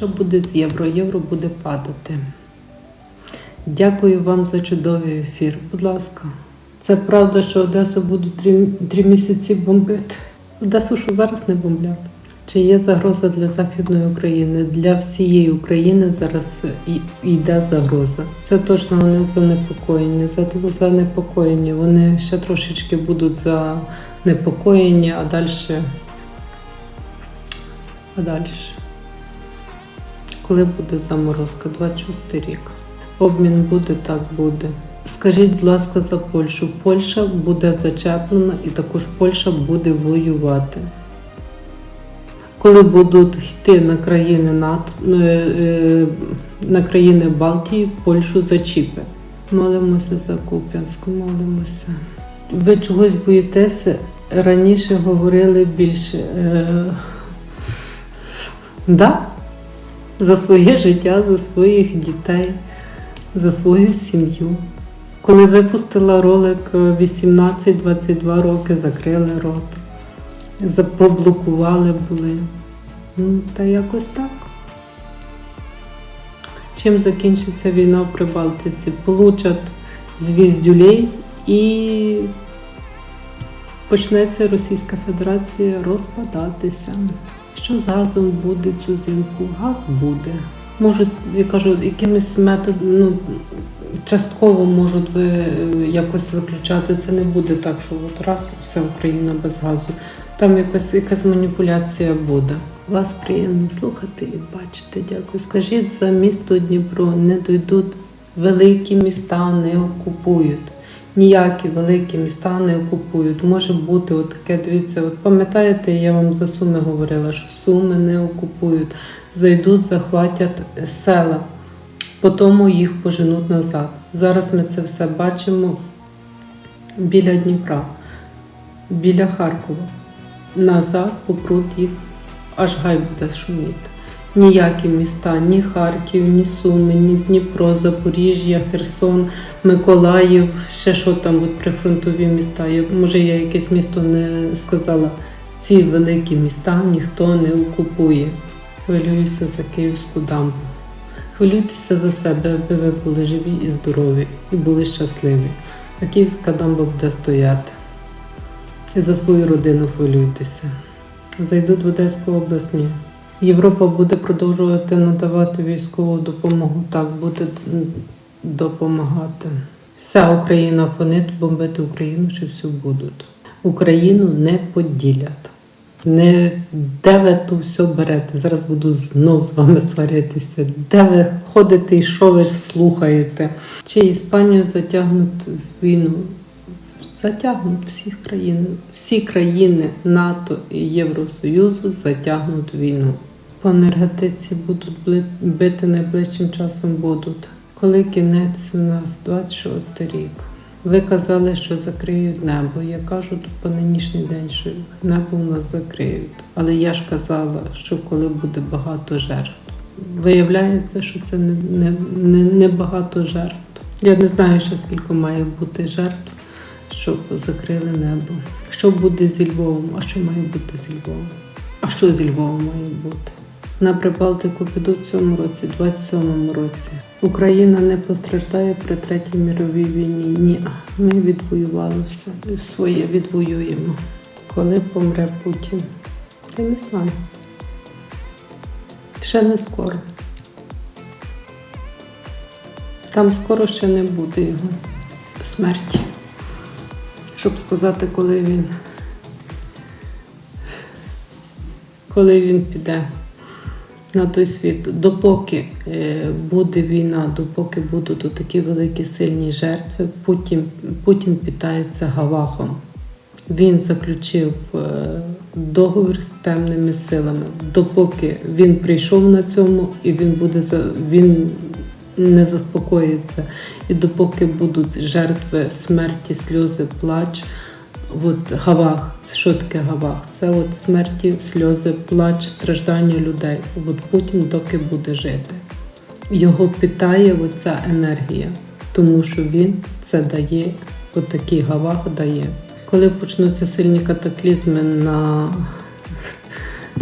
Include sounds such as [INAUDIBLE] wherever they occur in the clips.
Що буде з євро? Євро буде падати. Дякую вам за чудовий ефір. Будь ласка. Це правда, що Одесу будуть три, три місяці бомбити. Одесу, що зараз не бомблять. Чи є загроза для Західної України? Для всієї України зараз йде загроза. Це точно вони занепокоєні. Занепокоєні. Вони ще трошечки будуть занепокоєні, а далі. А далі. Коли буде заморозка? 26 рік. Обмін буде, так буде. Скажіть, будь ласка, за Польщу. Польща буде зачеплена і також Польща буде воювати. Коли будуть йти на країни НАТО, е, е, на країни Балтії, Польщу зачіпе. Молимося за Куп'янськ, молимося. Ви чогось боїтеся? Раніше говорили більше. Е, да? За своє життя, за своїх дітей, за свою сім'ю. Коли випустила ролик е, 18-22 роки, закрили рот, поблокували були. Ну, та якось так. Чим закінчиться війна в Прибалтиці? Получать звіздюлей і почнеться Російська Федерація розпадатися. Що з газом буде цю зимку? Газ буде. Можуть, я кажу, якимось методом, ну, частково можуть ви е, якось виключати. Це не буде так, що от раз вся Україна без газу. Там якось якась маніпуляція буде. Вас приємно слухати і бачити. Дякую. Скажіть за місто Дніпро, не дойдуть великі міста, не окупують. Ніякі великі міста не окупують. Може бути от таке, дивіться, от пам'ятаєте, я вам за Суми говорила, що Суми не окупують, зайдуть, захватять села, потім їх поженуть назад. Зараз ми це все бачимо біля Дніпра, біля Харкова. Назад попруть їх, аж гай буде шуміти. Ніякі міста, ні Харків, ні Суми, ні Дніпро, Запоріжжя, Херсон, Миколаїв, ще що там от прифронтові міста. Я, може, я якесь місто не сказала. Ці великі міста ніхто не окупує. Хвилююся за Київську дамбу. Хвилюйтеся за себе, аби ви були живі і здорові, і були щасливі. А Київська дамба буде стояти. І за свою родину хвилюйтеся. Зайдуть в Одеську область, ні. Європа буде продовжувати надавати військову допомогу. Так, буде допомагати. Вся Україна фонить бомбити Україну, що всю будуть. Україну не поділять. Не де ви то все берете? Зараз буду знов з вами сваритися. Де ви ходите і що ви слухаєте? Чи Іспанію затягнуть війну? Затягнуть всіх країн. Всі країни НАТО і Євросоюзу затягнуть війну. По енергетиці будуть бити найближчим часом будуть. Коли кінець у нас 26 рік. Ви казали, що закриють небо. Я кажу по нинішній день, що небо у нас закриють. Але я ж казала, що коли буде багато жертв. Виявляється, що це не, не, не, не багато жертв. Я не знаю, ще скільки має бути жертв, щоб закрили небо. Що буде зі Львовом? А що має бути зі Львовом? А що зі Львовом має бути? На Прибалтику підуть в цьому році, 27-му році. Україна не постраждає при третій міровій війні. Ні, ми відвоювали все. Своє відвоюємо. Коли помре Путін? Я не знаю. Ще не скоро. Там скоро ще не буде його смерті. Щоб сказати, коли він. Коли він піде на той світ, допоки е, буде війна, допоки будуть такі великі сильні жертви, Путін, Путін питається Гавахом. Він заключив е, договір з темними силами. Допоки він прийшов на цьому, і він буде він не заспокоїться. І допоки будуть жертви смерті, сльози, плач. От Гавах, що таке Гавах? Це от смерті, сльози, плач, страждання людей. От Путін доки буде жити. Його питає оця енергія, тому що він це дає, отакий Гавах дає. Коли почнуться сильні катаклізми на,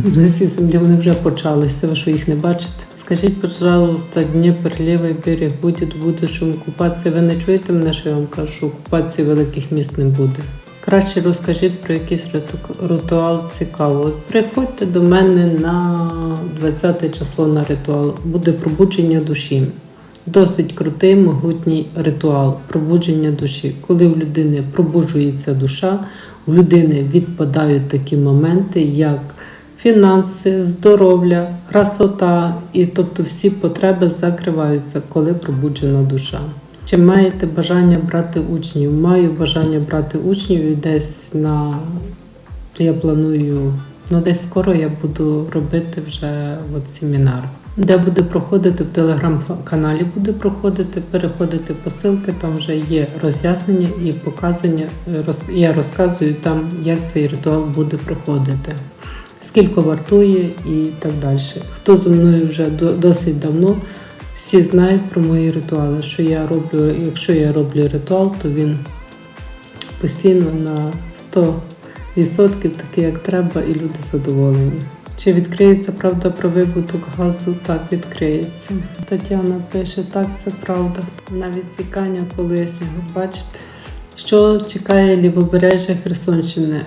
Ну, землі вони вже почалися, ви що їх не бачите? Скажіть, пожалуйста, Дніпр, лівий берег буде в будущому окупації. Ви не чуєте мене, що я вам кажу, що окупації великих міст не буде. Краще розкажіть про якийсь ритуал цікаво. Приходьте до мене на 20 число на ритуал. Буде пробудження душі. Досить крутий, могутній ритуал пробудження душі. Коли в людини пробуджується душа, у людини відпадають такі моменти, як фінанси, здоров'я, красота, і тобто всі потреби закриваються, коли пробуджена душа. Чи маєте бажання брати учнів? Маю бажання брати учнів і десь на я планую, ну десь скоро я буду робити вже от семінар. Де буде проходити в телеграм-каналі, буде проходити, переходити по ссылки, там вже є роз'яснення і показання. роз- Я розказую там, як цей ритуал буде проходити, скільки вартує і так далі. Хто зі мною вже досить давно, всі знають про мої ритуали. Що я роблю, якщо я роблю ритуал, то він постійно на 100% такий, як треба, і люди задоволені. Чи відкриється правда про вибуток газу? Так, відкриється. Тетяна пише, так, це правда. Навіть цікання колишнього. Бачите, що чекає лівобережжя Херсонщини?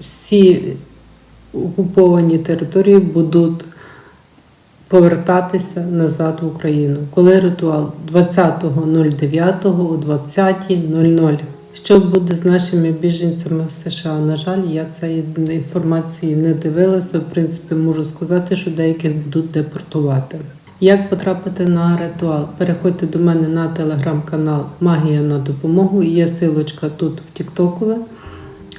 Всі окуповані території будуть повертатися назад в Україну. Коли ритуал 20.09 о 20.00. Що буде з нашими біженцями в США? На жаль, я цієї інформації не дивилася. В принципі, можу сказати, що деяких будуть депортувати. Як потрапити на ритуал? Переходьте до мене на телеграм-канал Магія на допомогу. Є силочка тут в Тіктокове.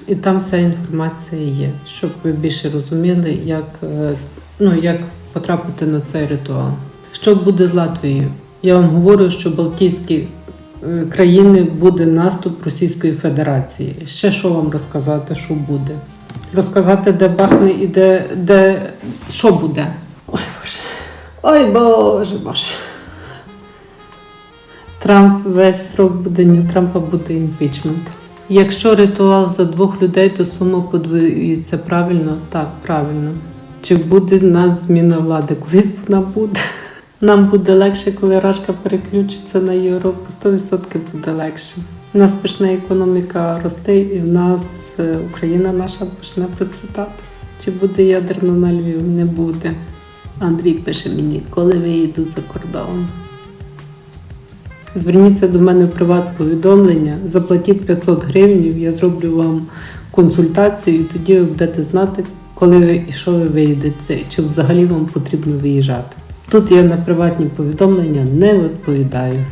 І там вся інформація є, щоб ви більше розуміли, як, е, ну, як потрапити на цей ритуал. Що буде з Латвією? Я вам говорю, що Балтійські е, країни буде наступ Російської Федерації. Ще що вам розказати, що буде? Розказати, де бахне і де, де що буде? Ой Боже. Ой Боже Боже. Трамп весь срок буде ні Трампа буде імпічмент. Якщо ритуал за двох людей, то сума подвоюється правильно? Так, правильно. Чи буде в нас зміна влади? Колись вона буде. Нам буде легше, коли Рашка переключиться на Європу. 100% буде легше. У нас почне економіка рости, і в нас е, Україна наша почне процвітати. Чи буде ядерно на Львів? Не буде. Андрій пише мені, коли виїду за кордон. Зверніться до мене в приват повідомлення, заплатіть 500 гривень, я зроблю вам консультацію, і тоді ви будете знати, коли ви і що ви виїдете, чи взагалі вам потрібно виїжджати. Тут я на приватні повідомлення не відповідаю.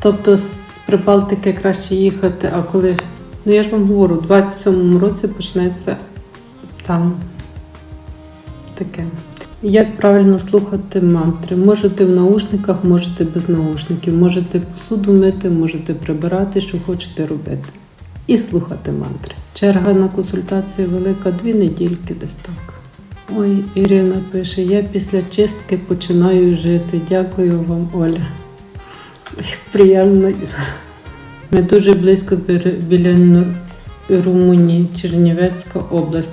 Тобто з Прибалтики краще їхати, а коли. Ну я ж вам говорю, у 27-му році почнеться там таке. Як правильно слухати мантри? Можете в наушниках, можете без наушників, можете посуду мити, можете прибирати, що хочете робити. І слухати мантри. Черга на консультації велика дві недільки десь так. Ой, Ірина пише: я після чистки починаю жити. Дякую вам, Оля. Як приємно. Ми дуже близько біля- Румунії, Чернівецька область.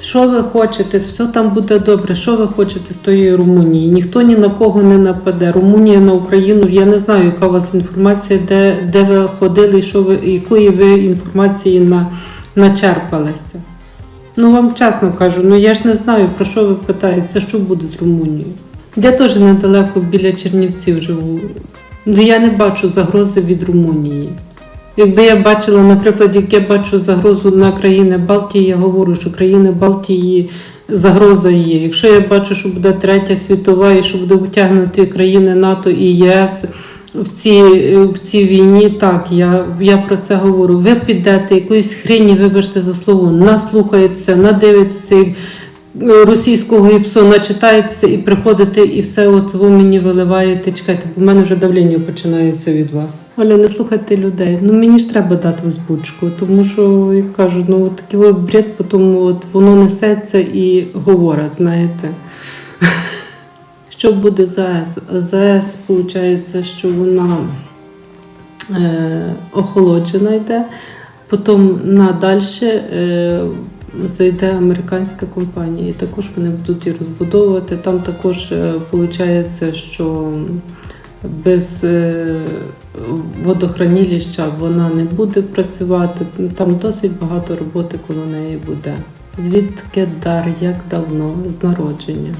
Що ви хочете? Все там буде добре. Що ви хочете з тої Румунії? Ніхто ні на кого не нападе. Румунія на Україну. Я не знаю, яка у вас інформація, де, де ви ходили, що ви, якої ви інформації на, начерпалися. Ну вам чесно кажу, ну я ж не знаю, про що ви питаєте, що буде з Румунією. Я теж недалеко біля Чернівців живу. Ну, Я не бачу загрози від Румунії. Якби я бачила, наприклад, як я бачу загрозу на країни Балтії, я говорю, що країни Балтії загроза є. Якщо я бачу, що буде третя світова і що буде витягнути країни НАТО і ЄС в цій, в цій війні, так, я, я про це говорю. Ви підете якоїсь хрені, вибачте за слово, наслухаєтеся, надивитеся російського іпсо, начитаєтеся і приходите, і все от ви мені виливаєте. Чекайте, бо в мене вже давлення починається від вас. Оля, не слухайте людей. Ну мені ж треба дати взбучку, тому що я кажу, ну от такий бред, потім от воно несеться і говорять, знаєте. Що буде з АЕС? З АЕС, виходить, що вона е, охолоджена йде, потім надалі е, зайде американська компанія, і також вони будуть її розбудовувати. Там також виходить, що без е, водохранилища вона не буде працювати. Там досить багато роботи коло неї буде. Звідки дар, як давно, з народження.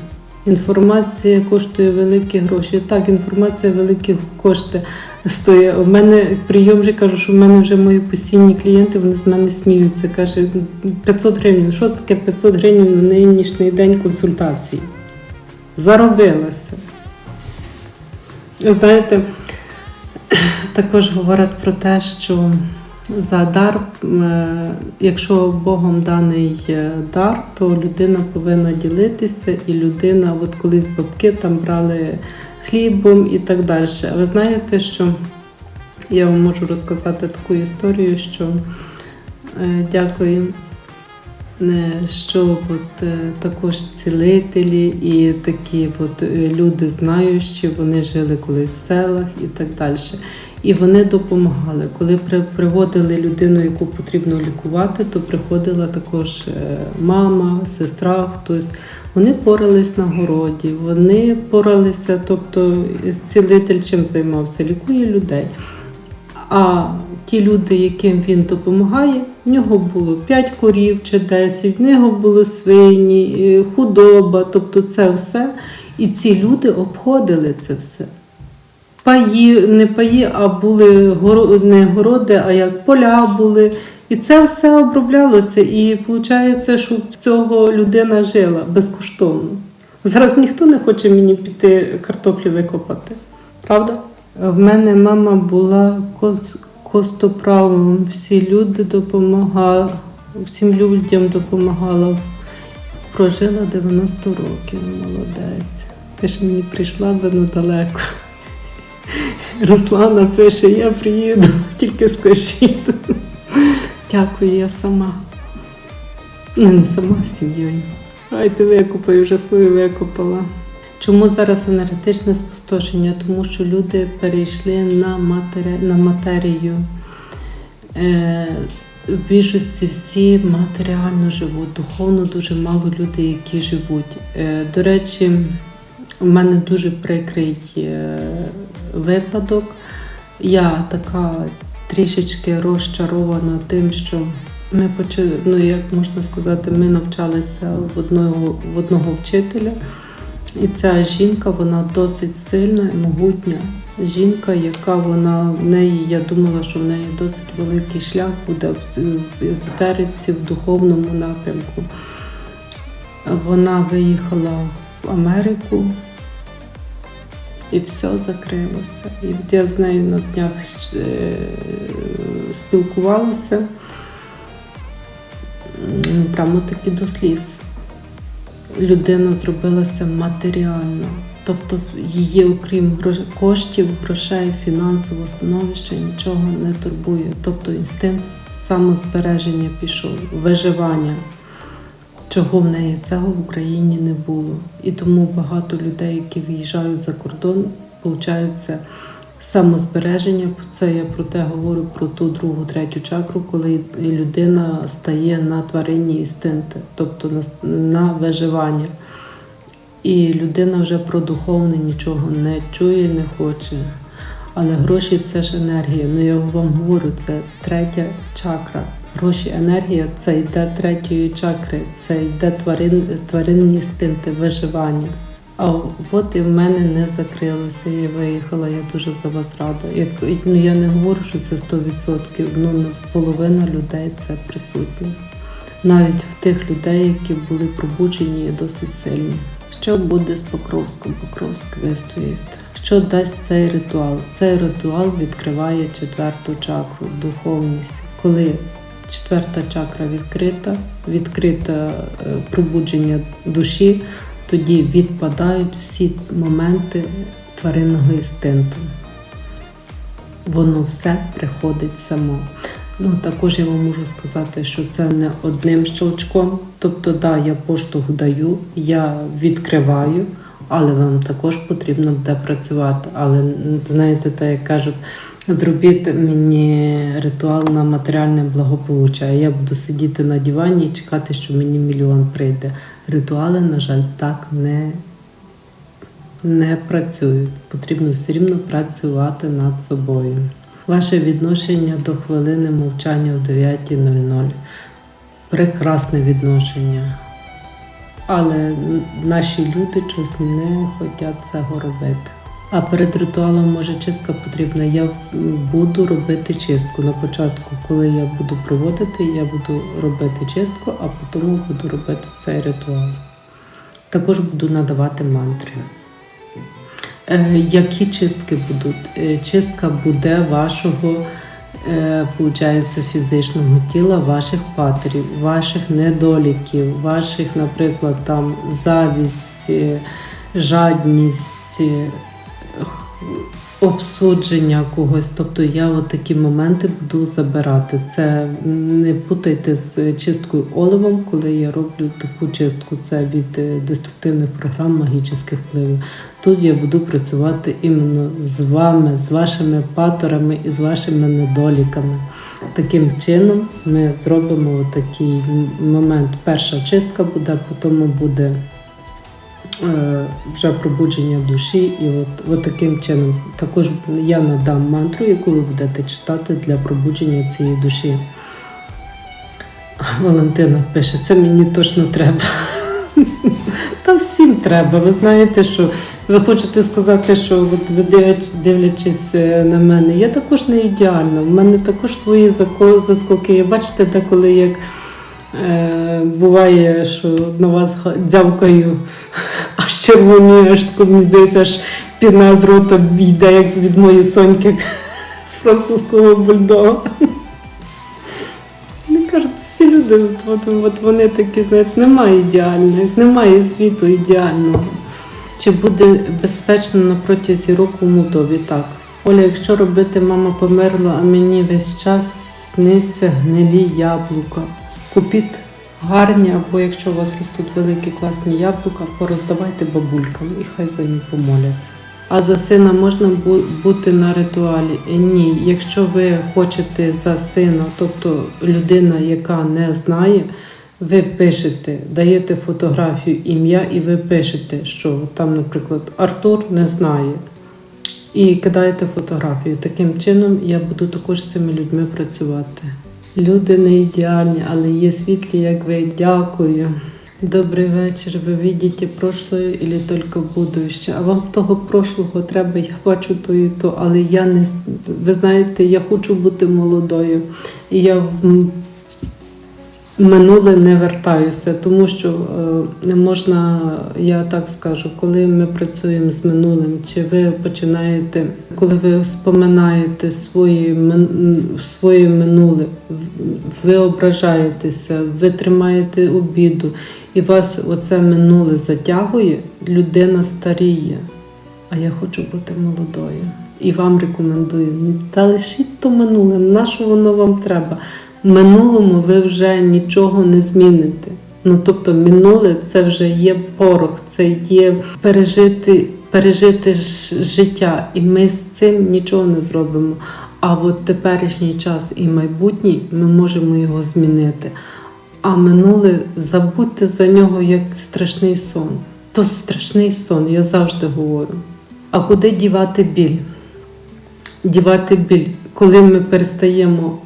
Інформація коштує великі гроші. Так, інформація великі кошти стоїть. У мене прийом вже кажу, що в мене вже мої постійні клієнти, вони з мене сміються. Каже, 500 гривень. Що таке 500 гривень на нинішній день консультації? Заробилася. Знаєте, [CLEARS THROAT] також говорять про те, що за дар, е, якщо Богом даний е, дар, то людина повинна ділитися, і людина, от колись бабки там брали хлібом і так далі. А ви знаєте, що я вам можу розказати таку історію, що е, дякую. Що от, також цілителі і такі от люди знаючі, вони жили колись в селах і так далі. І вони допомагали. Коли приводили людину, яку потрібно лікувати, то приходила також е, мама, сестра, хтось. Вони порались на городі, вони поралися, тобто цілитель чим займався, лікує людей. А ті люди, яким він допомагає, в нього було 5 корів чи 10, в нього було свині, е, худоба, тобто це все. І ці люди обходили це все. Паї, не паї, а були не городи, а як поля були. І це все оброблялося. І виходить, що в цього людина жила безкоштовно. Зараз ніхто не хоче мені піти картоплі викопати. Правда? В мене мама була костоправом. Всі люди допомагали, всім людям допомагала. Прожила 90 років, молодець. Пише, мені прийшла би ну далеко. Руслана пише, я приїду, тільки скажіть. Дякую, я сама. Ну, не сама з сім'єю. Ай, ти викопаю, вже свою викопала. Чому зараз енергетичне спустошення? Тому що люди перейшли на, матері... на матерію. Е, в більшості всі матеріально живуть, духовно дуже мало людей, які живуть. Е, до речі, у мене дуже прикрий е, випадок. Я така трішечки розчарована тим, що ми почали, ну як можна сказати, ми навчалися в одного, в одного вчителя. І ця жінка, вона досить сильна і могутня жінка, яка вона в неї, я думала, що в неї досить великий шлях буде в, езотериці, в духовному напрямку. Вона виїхала в Америку і все закрилося. І я з нею на днях е, спілкувалася прямо таки до сліз. Людина зробилася матеріально. Тобто її, окрім коштів, грошей, фінансового становища, нічого не турбує. Тобто інстинкт самозбереження пішов, виживання, чого в неї цього в Україні не було. І тому багато людей, які виїжджають за кордон, получається самозбереження. Це я про те говорю про ту другу, третю чакру, коли людина стає на тваринні інстинкти, тобто на, на виживання. І людина вже про духовне нічого не чує, не хоче. Але гроші це ж енергія. Ну я вам говорю, це третя чакра. Гроші, енергія це йде третьої чакри, це йде тварин, тваринні інстинкти, виживання. А от і в мене не закрилося, я виїхала, я дуже за вас рада. Як, ну, я не говорю, що це 100%, ну половина людей це присутні. Навіть в тих людей, які були пробуджені і досить сильні. Що буде з Покровськом? Покровськ вистоїть. Що дасть цей ритуал? Цей ритуал відкриває четверту чакру, духовність. Коли четверта чакра відкрита, відкрита е, пробудження душі, тоді відпадають всі моменти тваринного інстинкту. Воно все приходить само. Ну, також я вам можу сказати, що це не одним щелчком. Тобто, да, я поштовх даю, я відкриваю, але вам також потрібно буде працювати. Але знаєте, так як кажуть, Зробіть мені ритуал на матеріальне благополуччя. Я буду сидіти на дивані і чекати, що мені мільйон прийде. Ритуали, на жаль, так не, не працюють. Потрібно все рівно працювати над собою. Ваше відношення до хвилини мовчання в 9.00. Прекрасне відношення. Але наші люди щось не хочуть цього робити. А перед ритуалом може чистка потрібна. Я буду робити чистку. На початку, коли я буду проводити, я буду робити чистку, а потім буду робити цей ритуал. Також буду надавати мантри. Е, які чистки будуть? Е, чистка буде вашого е, получається, фізичного тіла, ваших патерів, ваших недоліків, ваших, наприклад, там завість, жадність, обсудження когось. Тобто я от такі моменти буду забирати. Це не путайте з чисткою оливом, коли я роблю таку чистку. Це від е, деструктивних програм магічних впливів. Тут я буду працювати іменно з вами, з вашими паторами і з вашими недоліками. Таким чином ми зробимо такий момент. Перша чистка буде, потім буде вже пробудження душі. І от, от таким чином також я надам мантру, яку ви будете читати для пробудження цієї душі. Валентина пише, це мені точно треба. [LAUGHS] Та всім треба. Ви знаєте, що ви хочете сказати, що от ви дивляч- дивлячись е, на мене, я також не ідеальна. У мене також свої заскоки. Бачите, деколи як е, буває, що на вас дзявкаю, аж червоніє, аж тако, мені здається, аж піна з рота йде, як від моєї соньки з французького бульдога. Мені кажуть, всі люди, от, от вони такі, знаєте, немає ідеальних, немає світу ідеального. Чи буде безпечно на протязі року в Молдові? Так. Оля, якщо робити мама померла, а мені весь час сниться гнилі яблука. Купіть гарні, або якщо у вас ростуть великі класні яблука, пороздавайте бабулькам і хай за них помоляться. А за сина можна бути на ритуалі? Е, Ні. Якщо ви хочете за сина, тобто людина, яка не знає, ви пишете, даєте фотографію, ім'я, і ви пишете, що там, наприклад, Артур не знає. І кидаєте фотографію. Таким чином я буду також з цими людьми працювати. Люди не ідеальні, але є світлі, як ви. Дякую. Добрий вечір. Ви видите прошлое или только будуще? А вам того прошлого треба, я бачу то і то, але я не ви знаєте, я хочу бути молодою. І я минуле не вертаюся, тому що е, не можна, я так скажу, коли ми працюємо з минулим, чи ви починаєте, коли ви споминаєте свої, своє минуле, ви ображаєтеся, ви тримаєте обіду, і вас оце минуле затягує, людина старіє. А я хочу бути молодою. І вам рекомендую, та лишіть то минуле, на що воно вам треба? Минулому ви вже нічого не зміните. Ну тобто, минуле це вже є порох, це є пережити, пережити життя, і ми з цим нічого не зробимо. А от теперішній час і майбутній ми можемо його змінити. А минуле забудьте за нього як страшний сон. То страшний сон, я завжди говорю. А куди дівати біль? Дівати біль, коли ми перестаємо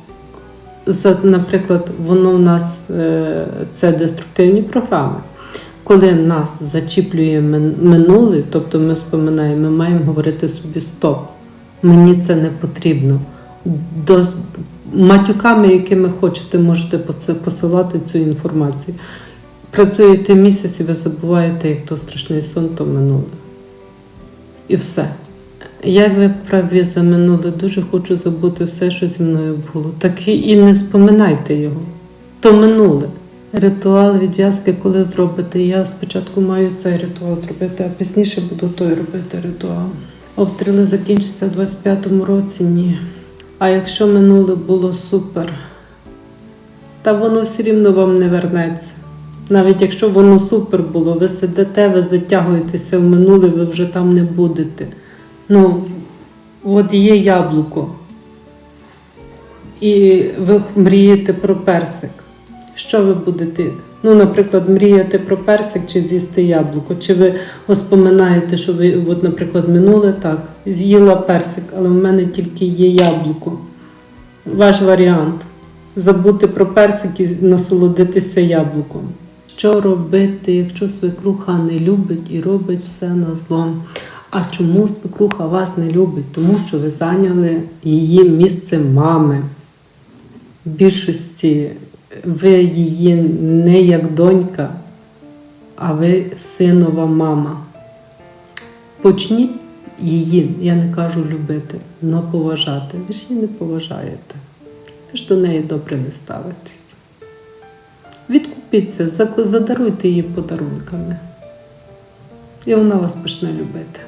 за, наприклад, воно в нас е, це деструктивні програми. Коли нас зачіплює минуле, тобто ми споминаємо, ми маємо говорити собі стоп. Мені це не потрібно. До, матюками, якими хочете, можете посилати цю інформацію. Працюєте місяць і ви забуваєте, як то страшний сон, то минуле. І все. Як ви праві за минуле, дуже хочу забути все, що зі мною було. Так і- не споминайте його. То минуле. Ритуал відв'язки, коли зробите, я спочатку маю цей ритуал зробити, а пізніше буду той робити ритуал. Обстріли закінчаться в 25-му році, ні. А якщо минуле було супер, та воно все рівно вам не вернеться. Навіть якщо воно супер було, ви сидите, ви затягуєтеся в минуле, ви вже там не будете. Ну, от є яблуко. і ви мрієте про персик. Що ви будете? Ну, наприклад, мріяти про персик чи з'їсти яблуко. Чи ви вспоминаєте, що ви, от, наприклад, минуле так, з'їла персик, але в мене тільки є яблуко. Ваш варіант забути про персик і насолодитися яблуком. Що робити, якщо свекруха не любить і робить все на зло? А чому свекруха вас не любить? Тому що ви зайняли її місце мами. В більшості ви її не як донька, а ви синова мама. Почніть її, я не кажу любити, але поважати. Ви ж її не поважаєте. Ви ж до неї добре не ставитесь. Відкупіться, задаруйте її подарунками. І вона вас почне любити.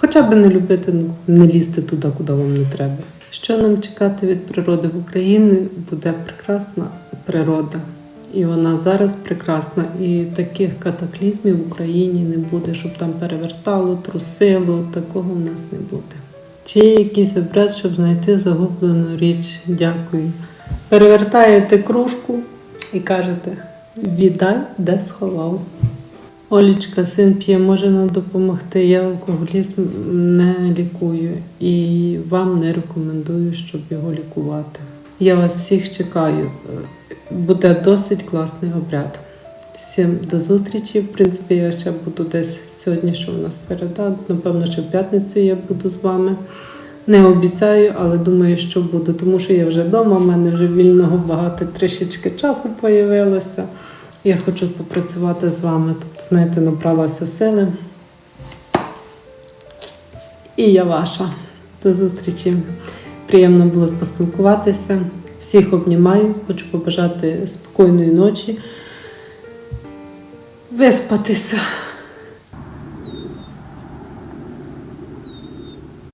Хоча б не любити, не лізти туди, куди вам не треба. Що нам чекати від природи в Україні? Буде прекрасна природа. І вона зараз прекрасна. І таких катаклізмів в Україні не буде, щоб там перевертало, трусило, такого в нас не буде. Чи є якийсь обряд, щоб знайти загублену річ? Дякую. Перевертаєте кружку і кажете: віддай, де сховав. Олічка, син п'є, може нам допомогти. Я алкоголізм не лікую і вам не рекомендую, щоб його лікувати. Я вас всіх чекаю. Буде досить класний обряд. Всім до зустрічі. В принципі, я ще буду десь сьогодні, що у нас середа. Напевно, що в п'ятницю я буду з вами. Не обіцяю, але думаю, що буду, тому що я вже вдома, в мене вже вільного багато трішечки часу появилося. Я хочу попрацювати з вами. Тобто, знаєте, набралася сили. І я ваша. До зустрічі. Приємно було поспілкуватися. Всіх обнімаю. Хочу побажати спокійної ночі. Виспатися.